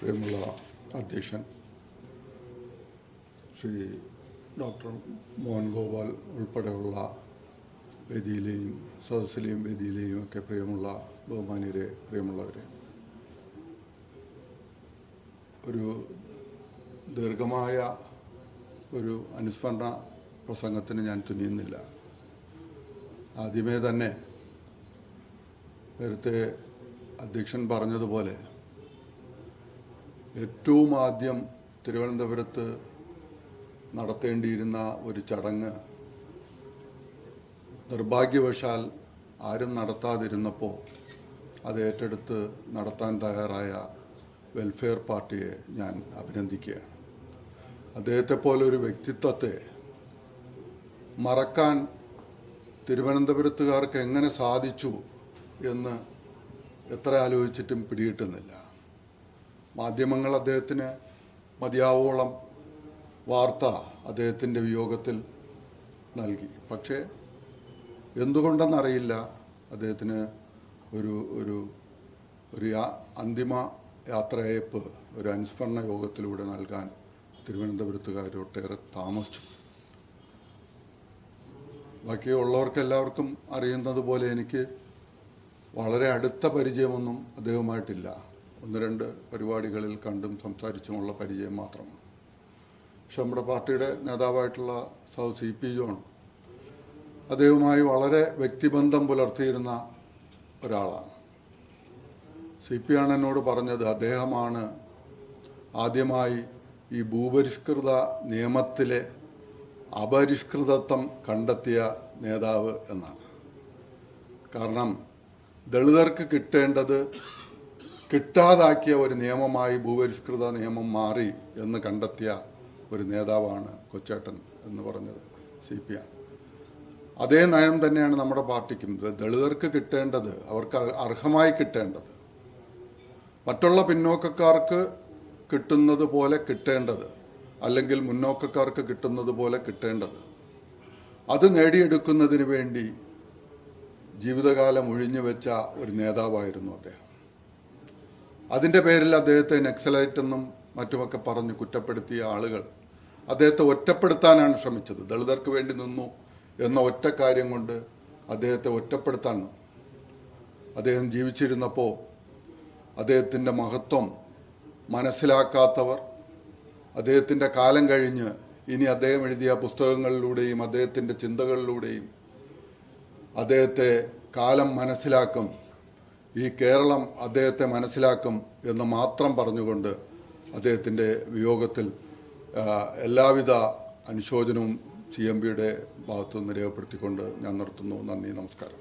പ്രിയമുള്ള അധ്യക്ഷൻ ശ്രീ ഡോക്ടർ മോഹൻ ഗോപാൽ ഉൾപ്പെടെയുള്ള വേദിയിലെയും സദസ്സിലെയും വേദിയിലെയും ഒക്കെ പ്രിയമുള്ള ബഹുമാനിയരെ പ്രിയമുള്ളവരെ. ഒരു ദീർഘമായ ഒരു അനുസ്മരണ പ്രസംഗത്തിന് ഞാൻ തുനിയുന്നില്ല. ആദ്യമേ തന്നെ നേരത്തെ അധ്യക്ഷൻ പറഞ്ഞതുപോലെ ഏറ്റവും ആദ്യം തിരുവനന്തപുരത്ത് നടത്തേണ്ടിയിരുന്ന ഒരു ചടങ്ങ് നിർഭാഗ്യവശാൽ ആരും നടത്താതിരുന്നപ്പോൾ അത് ഏറ്റെടുത്ത് നടത്താൻ തയ്യാറായ വെൽഫെയർ പാർട്ടിയെ ഞാൻ അഭിനന്ദിക്കുകയാണ്. അദ്ദേഹത്തെ പോലെ ഒരു വ്യക്തിത്വത്തെ മറക്കാൻ തിരുവനന്തപുരത്തുകാർക്ക് എങ്ങനെ സാധിച്ചു എന്ന് എത്ര ആലോചിച്ചിട്ടും പിടികിട്ടുന്നില്ല. മാധ്യമങ്ങൾ അദ്ദേഹത്തിന് മതിയാവോളം വാർത്ത അദ്ദേഹത്തിന്റെ വിയോഗത്തിൽ നൽകി. പക്ഷേ എന്തുകൊണ്ടെന്നറിയില്ല അദ്ദേഹത്തിന് ഒരു ഒരു ഒരു അന്തിമ യാത്രയയപ്പ് ഒരു അനുസ്മരണ യോഗത്തിലൂടെ നൽകാൻ തിരുവനന്തപുരത്തുകാർ ഒട്ടേറെ താമസിച്ചു. ബാക്കിയുള്ളവർക്ക് എല്ലാവർക്കും അറിയുന്നത് പോലെ എനിക്ക് വളരെ അടുത്ത പരിചയമൊന്നും അദ്ദേഹവുമായിട്ടില്ല. ഒന്ന് രണ്ട് പരിപാടികളിൽ കണ്ടും സംസാരിച്ചുമുള്ള പരിചയം മാത്രമാണ്. പക്ഷെ നമ്മുടെ പാർട്ടിയുടെ നേതാവായിട്ടുള്ള സൗ സി പി ജോൺ അദ്ദേഹവുമായി വളരെ വ്യക്തിബന്ധം പുലർത്തിയിരുന്ന ഒരാളാണ്. സി പി ആണ് എന്നോട് പറഞ്ഞത് അദ്ദേഹമാണ് ആദ്യമായി ഈ ഭൂപരിഷ്കൃത നിയമത്തിലെ അപരിഷ്കൃതത്വം കണ്ടെത്തിയ നേതാവ് എന്നാണ്. കാരണം ദളിതർക്ക് കിട്ടേണ്ടത് കിട്ടാതാക്കിയ ഒരു നിയമമായി ഭൂപരിഷ്കൃത നിയമം മാറി എന്ന് കണ്ടെത്തിയ ഒരു നേതാവാണ് കൊച്ചേട്ടൻ എന്ന് പറഞ്ഞത് സി പി ആണ് അതേ നയം തന്നെയാണ് നമ്മുടെ പാർട്ടിക്കും. ദളിതർക്ക് കിട്ടേണ്ടത് അവർക്ക് അർഹമായി കിട്ടേണ്ടത്. മറ്റുള്ള പിന്നോക്കക്കാർക്ക് കിട്ടുന്നത് പോലെ കിട്ടേണ്ടത് അല്ലെങ്കിൽ മുന്നോക്കക്കാർക്ക് കിട്ടുന്നത് പോലെ കിട്ടേണ്ടത്. അത് നേടിയെടുക്കുന്നതിന് വേണ്ടി ജീവിതകാലം ഒഴിഞ്ഞു വെച്ച ഒരു നേതാവായിരുന്നു അദ്ദേഹം. അതിന്റെ പേരിൽ അദ്ദേഹത്തെ നക്സലൈറ്റ് എന്നും മറ്റുമൊക്കെ പറഞ്ഞ് കുറ്റപ്പെടുത്തിയ ആളുകൾ അദ്ദേഹത്തെ ഒറ്റപ്പെടുത്താനാണ് ശ്രമിച്ചത്. ദളിതർക്ക് വേണ്ടി നിന്നു എന്ന ഒറ്റ കാര്യം കൊണ്ട് അദ്ദേഹത്തെ ഒറ്റപ്പെടുത്താൻ അദ്ദേഹം ജീവിച്ചിരുന്നപ്പോൾ അദ്ദേഹത്തിന്റെ മഹത്വം മനസ്സിലാക്കാത്തവർ അദ്ദേഹത്തിന്റെ കാലം കഴിഞ്ഞ് ഇനി അദ്ദേഹം എഴുതിയ പുസ്തകങ്ങളിലൂടെയും അദ്ദേഹത്തിന്റെ ചിന്തകളിലൂടെയും അദ്ദേഹത്തെ കാലം മനസ്സിലാക്കും ഈ കേരളം അദ്ദേഹത്തെ മനസ്സിലാക്കും എന്ന് മാത്രം പറഞ്ഞുകൊണ്ട് അദ്ദേഹത്തിന്റെ വിയോഗത്തിൽ എല്ലാവിധ അനുശോചനവും സി എം പിയുടെ ഭാഗത്തുനിന്ന് രേഖപ്പെടുത്തിക്കൊണ്ട് ഞാൻ നിർത്തുന്നു. നന്ദി നമസ്കാരം.